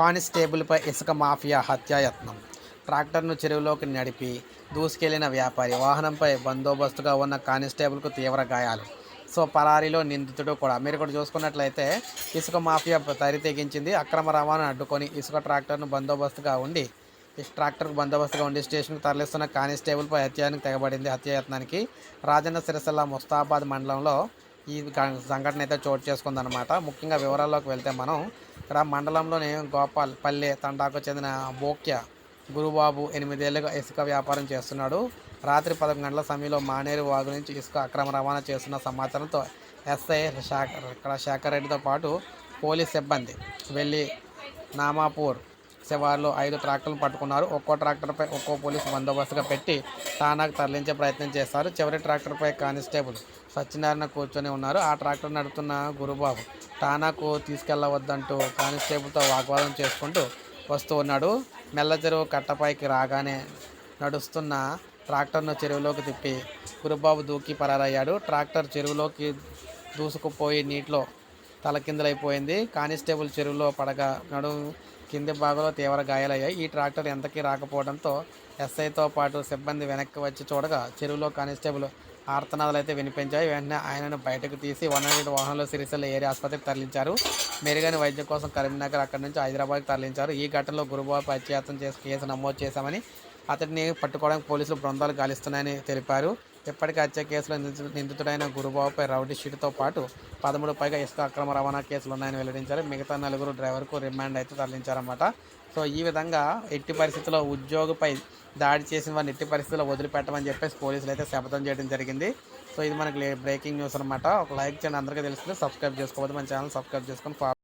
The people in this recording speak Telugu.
కానిస్టేబుల్పై ఇసుక మాఫియా హత్యాయత్నం. ట్రాక్టర్ను చెరువులోకి నడిపి దూసుకెళ్ళిన వ్యాపారి వాహనంపై బందోబస్తుగా ఉన్న కానిస్టేబుల్కు తీవ్ర గాయాలు. సో పరారీలో నిందితుడు కూడా. మీరు కూడా చూసుకున్నట్లయితే ఇసుక మాఫియా తరి తెగించింది. అక్రమ రవాణా అడ్డుకొని ఇసుక ట్రాక్టర్ను బందోబస్తుగా ఉండి ట్రాక్టర్ ట్రాక్టర్కు బందోబస్తుగా ఉండి స్టేషన్కు తరలిస్తున్న కానిస్టేబుల్పై హత్యానికి తెగబడింది. హత్యాయత్నానికి రాజన్న సిరిసిల్ల ముస్తాబాద్ మండలంలో ఈ సంఘటన అయితే చోటు చేసుకుందనమాట ముఖ్యంగా వివరాల్లోకి వెళ్తే మనం మండలంలోని గోపాల్ పల్లె తండాకు చెందిన బోక్య గురుబాబు ఎనిమిదేళ్ళుగా ఇసుక వ్యాపారం చేస్తున్నాడు. రాత్రి పదకొండు గంటల సమయంలో మానేరు వాగు నుంచి ఇసుక అక్రమ రవాణా చేస్తున్న సమాచారంతో ఎస్ఐ శాఖ ఇక్కడ శేఖర్ రెడ్డితో పాటు పోలీస్ సిబ్బంది వెళ్ళి నామాపూర్ శివార్లో ఐదు ట్రాక్టర్లు పట్టుకున్నారు. ఒక్కో ట్రాక్టర్పై ఒక్కో పోలీసు బందోబస్తుగా పెట్టి తానాకు తరలించే ప్రయత్నం చేస్తారు చివరి ట్రాక్టర్పై కానిస్టేబుల్ సత్యనారాయణ కూర్చొని ఉన్నారు. ఆ ట్రాక్టర్ నడుపుతున్న గురుబాబు తానాకు తీసుకెళ్ళవద్దంటూ కానిస్టేబుల్తో వాగ్వాదం చేసుకుంటూ వస్తూ ఉన్నాడు. మెల్ల చెరువు కట్టపైకి రాగానే నడుస్తున్న ట్రాక్టర్ను చెరువులోకి తిప్పి గురుబాబు దూకి పరారయ్యాడు. ట్రాక్టర్ చెరువులోకి దూసుకుపోయి నీటిలో తలకిందులైపోయింది కానిస్టేబుల్ చెరువులో పడగా నడుము కింది భాగంలో తీవ్ర గాయాలయ్యాయి. ఈ ట్రాక్టర్ ఎంతకీ రాకపోవడంతో ఎస్ఐతో పాటు సిబ్బంది వెనక్కి వచ్చి చూడగా చెరువులో కానిస్టేబుల్ ఆర్తనాదాలు అయితే వినిపించాయి. వెంటనే ఆయనను బయటకు తీసి వన్ హండ్రెడ్ వాహనంలో సిరిసిల్ల ఏరియా ఆసుపత్రికి తరలించారు. మెరుగైన వైద్యం కోసం కరీంనగర్ అక్కడి నుంచి హైదరాబాద్కి తరలించారు. ఈ ఘటనలో గురుబాబు హత్యాయత్నం చేసి కేసు నమోదు చేశామని అతడిని పట్టుకోవడానికి పోలీసులు బృందాలు గాలిస్తున్నాయని తెలిపారు. ఇప్పటికే హత్య కేసులో నిందితుడైన గురుబాబుపై రౌడీ షీట్తో పాటు పదమూడు పైగా ఇసుక అక్రమ రవాణా కేసులు ఉన్నాయని వెల్లడించారు. మిగతా నలుగురు డ్రైవర్కు రిమాండ్ అయితే తరలించారన్నమాట. సో ఈ విధంగా ఎట్టి పరిస్థితుల్లో ఉద్యోగిపై దాడి చేసిన వారిని ఎట్టి పరిస్థితుల్లో వదిలిపెట్టమని చెప్పేసి పోలీసులు అయితే శపథం చేయడం జరిగింది. సో ఇది మనకి బ్రేకింగ్ న్యూస్ అనమాట ఒక లైక్ చేయండి. అందరికీ తెలుస్తుంది. సబ్స్క్రైబ్ చేసుకోవద్దు. మన ఛానల్ సబ్స్క్రైబ్ చేసుకొని